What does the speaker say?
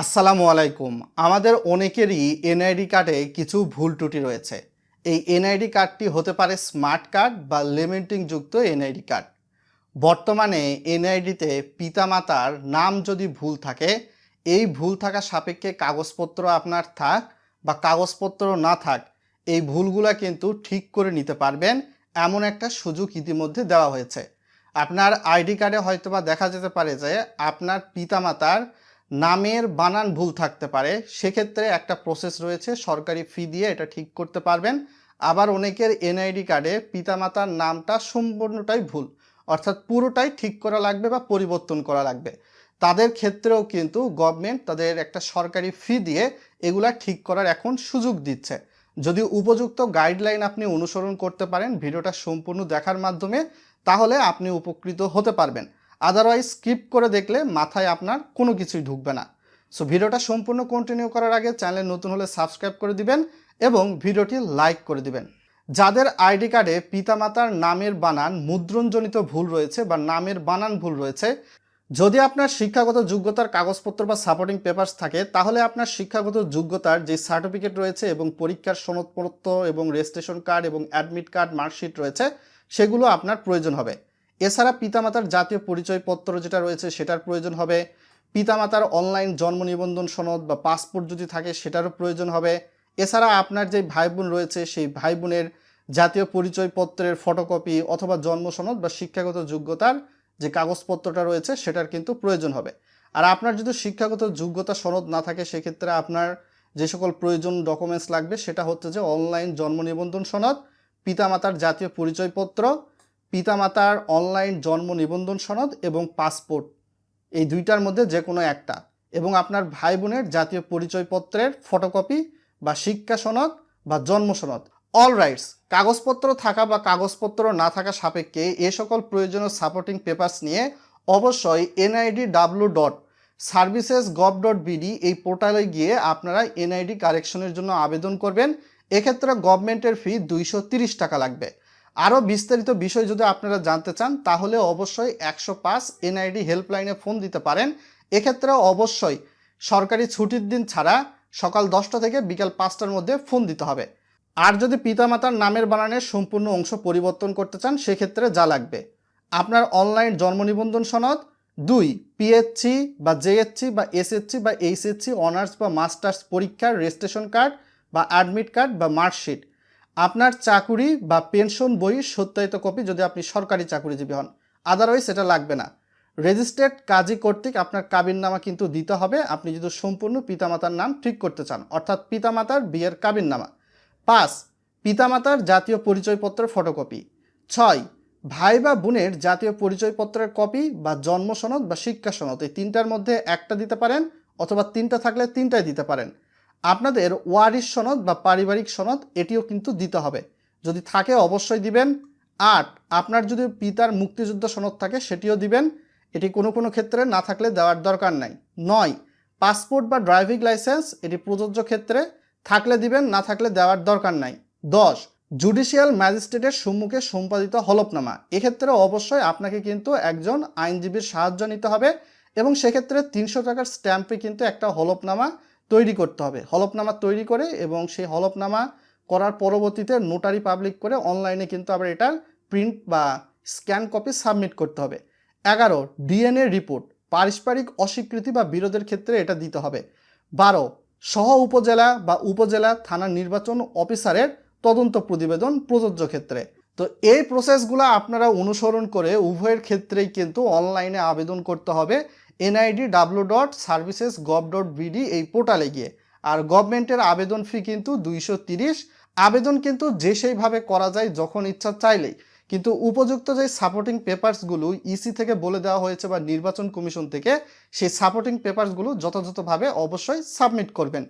আসসালামু আলাইকুম। আমাদের অনেকেরই এনআইডি কার্ডে কিছু ভুল ত্রুটি রয়েছে। এই এনআইডি কার্ডটি হতে পারে স্মার্ট কার্ড বা যুক্ত এনআইডি কার্ড। বর্তমানে এনআইডিতে পিতামাতার নাম যদি ভুল থাকে, এই ভুল থাকা সাপেক্ষে কাগজপত্র আপনার থাক বা কাগজপত্র না থাক, এই ভুলগুলো কিন্তু ঠিক করে নিতে পারবেন এমন একটা সুযোগ ইতিমধ্যে দেওয়া হয়েছে। আপনার আইডি কার্ডে হয়তোবা দেখা যেতে পারে যে আপনার পিতামাতার নামের বানান ভুল থাকতে পারে, সেক্ষেত্রে একটা প্রসেস রয়েছে, সরকারি ফি দিয়ে এটা ঠিক করতে পারবেন। আবার অনেকের এনআইডি কার্ডে পিতামাতার নামটা সম্পূর্ণটাই ভুল, অর্থাৎ পুরোটাই ঠিক করা লাগবে বা পরিবর্তন করা লাগবে। তাদের ক্ষেত্রেও কিন্তু গভর্নমেন্ট তাদের একটা সরকারি ফি দিয়ে এগুলা ঠিক করার এখন সুযোগ দিচ্ছে। যদি উপযুক্ত গাইডলাইন আপনি অনুসরণ করতে পারেন, ভিডিওটা সম্পূর্ণ দেখার মাধ্যমে, তাহলে আপনি উপকৃত হতে পারবেন। আদারওয়াইজ স্কিপ করে দেখলে মাথায় আপনার কোনো কিছুই ঢুকবে না। সো ভিডিওটা সম্পূর্ণ কন্টিনিউ করার আগে চ্যানেল নতুন হলে সাবস্ক্রাইব করে দিবেন এবং ভিডিওটি লাইক করে দিবেন। যাদের আইডি কার্ডে পিতামাতার নামের বানান মুদ্রণজনিত ভুল রয়েছে বা নামের বানান ভুল রয়েছে, যদি আপনার শিক্ষাগত যোগ্যতার কাগজপত্র বা সাপোর্টিং পেপারস থাকে, তাহলে আপনার শিক্ষাগত যোগ্যতার যে সার্টিফিকেট রয়েছে এবং পরীক্ষার সনদপত্র এবং রেজিস্ট্রেশন কার্ড এবং অ্যাডমিট কার্ড মার্কশিট রয়েছে, সেগুলো আপনার প্রয়োজন হবে। এছাড়া পিতামাতার জাতীয় পরিচয়পত্র যেটা রয়েছে সেটার প্রয়োজন হবে। পিতামাতার অনলাইন জন্ম নিবন্ধন সনদ বা পাসপোর্ট যদি থাকে সেটারও প্রয়োজন হবে। এছাড়া আপনার যে ভাই বোন রয়েছে সেই ভাই বোনের জাতীয় পরিচয়পত্রের ফটোকপি অথবা জন্ম সনদ বা শিক্ষাগত যোগ্যতার যে কাগজপত্রটা রয়েছে সেটার কিন্তু প্রয়োজন হবে। আর আপনার যদি শিক্ষাগত যোগ্যতা সনদ না থাকে সেক্ষেত্রে আপনার যে সকল প্রয়োজন ডকুমেন্টস লাগবে সেটা হচ্ছে যে অনলাইন জন্ম নিবন্ধন সনদ, পিতামাতার জাতীয় পরিচয়পত্র পিতামাতার অনলাইন জন্ম নিবন্ধন সনদ এবং পাসপোর্ট, এই দুইটার মধ্যে যে কোনো একটা। এবং আপনার ভাই বোনের জাতীয় পরিচয়পত্রের ফটোকপি বা শিক্ষা সনদ বা জন্ম সনদ। অল রাইটস কাগজপত্র থাকা বা কাগজপত্র না থাকা সাপেক্ষে এ সকল প্রয়োজনীয় সাপোর্টিং পেপারস নিয়ে অবশ্যই NID W dot services gov dot BD এই পোর্টালে গিয়ে আপনারা এনআইডি কারেকশনের জন্য আবেদন করবেন। এক্ষেত্রে গভর্নমেন্টের ফি দুইশো টাকা লাগবে। আরও বিস্তারিত বিষয় যদি আপনারা জানতে চান, তাহলে অবশ্যই একশো পাঁচ এনআইডি হেল্পলাইনে ফোন দিতে পারেন। এক্ষেত্রে অবশ্যই সরকারি ছুটির দিন ছাড়া সকাল দশটা থেকে বিকাল পাঁচটার মধ্যে ফোন দিতে হবে। আর যদি পিতামাতার নামের বানানের সম্পূর্ণ অংশ পরিবর্তন করতে চান, সেক্ষেত্রে যা লাগবে। আপনার অনলাইন জন্ম নিবন্ধন সনদ, দুই পিএসসি বা জেএসসি বা এসএসসি বা এইচএসসি অনার্স বা মাস্টার্স পরীক্ষার রেজিস্ট্রেশন কার্ড বা অ্যাডমিট কার্ড বা মার্কশিট। আপনার চাকুরি বা পেনশন বই সত্যায়িত কপি যদি আপনি সরকারি চাকুরিজীবী হন আদারওয়াইজ সেটা লাগবে না। রেজিস্ট্রেড কাজী কর্তৃক আপনার কাবিননামা কিন্তু দিতে হবে। আপনি যদি সম্পূর্ণ পিতামাতার নাম ঠিক করতে চান, অর্থাৎ পিতামাতার বিয়ের কাবিননামা। পাঁচ, পিতামাতার জাতীয় পরিচয়পত্রের ফটোকপি ছয়, ভাই বা বোনের জাতীয় পরিচয়পত্রের কপি বা জন্ম সনদ বা শিক্ষা সনদ। এই তিনটার মধ্যে একটা দিতে পারেন, অথবা তিনটা থাকলে তিনটাই দিতে পারেন। আপনাদের ওয়ারিশ সনদ বা পারিবারিক সনদ এটিও কিন্তু দিতে হবে। যদি থাকে অবশ্যই দিবেন। আট, আপনার যদি পিতার মুক্তিযুদ্ধ সনদ থাকে সেটিও দিবেন। এটি কোনো কোনো ক্ষেত্রে না থাকলে দেওয়ার দরকার নাই। নয়, পাসপোর্ট বা ড্রাইভিং লাইসেন্স এটি প্রযোজ্য ক্ষেত্রে থাকলে দিবেন, না থাকলে দেওয়ার দরকার নাই। দশ, জুডিশিয়াল ম্যাজিস্ট্রেটের সম্মুখে সম্পাদিত হলফনামা। এক্ষেত্রে অবশ্যই আপনাকে কিন্তু একজন আইনজীবীর সাহায্য নিতে হবে এবং সেক্ষেত্রে তিনশো টাকার স্ট্যাম্পে কিন্তু একটা হলফনামা তৈরি করতে হবে। হলফনামা তৈরি করে এবং সেই হলফনামা করার পরবর্তীতে নোটারি পাবলিক করে অনলাইনে কিন্তু আবার এটার প্রিন্ট বা স্ক্যান কপি সাবমিট করতে হবে। এগারো ডিএনএ রিপোর্ট পারস্পরিক অস্বীকৃতি বা বিরোধের ক্ষেত্রে এটা দিতে হবে। বারো, সহ উপজেলা বা উপজেলা থানা নির্বাচন অফিসারের তদন্ত প্রতিবেদন প্রযোজ্য ক্ষেত্রে। তো এই প্রসেসগুলো আপনারা অনুসরণ করে উভয়ের ক্ষেত্রেই কিন্তু অনলাইনে আবেদন করতে হবে। NID W dot services gov dot BD এই পোর্টালে গিয়ে। আর গভর্নমেন্টের আবেদন ফি কিন্তু দুইশো তিরিশ। আবেদন কিন্তু যে সেইভাবে করা যায় যখন ইচ্ছা চাইলেই। কিন্তু উপযুক্ত যে সাপোর্টিং পেপারসগুলো ইসি থেকে বলে দেওয়া হয়েছে বা নির্বাচন কমিশন থেকে, সেই সাপোর্টিং পেপারসগুলো যথাযথভাবে অবশ্যই সাবমিট করবেন।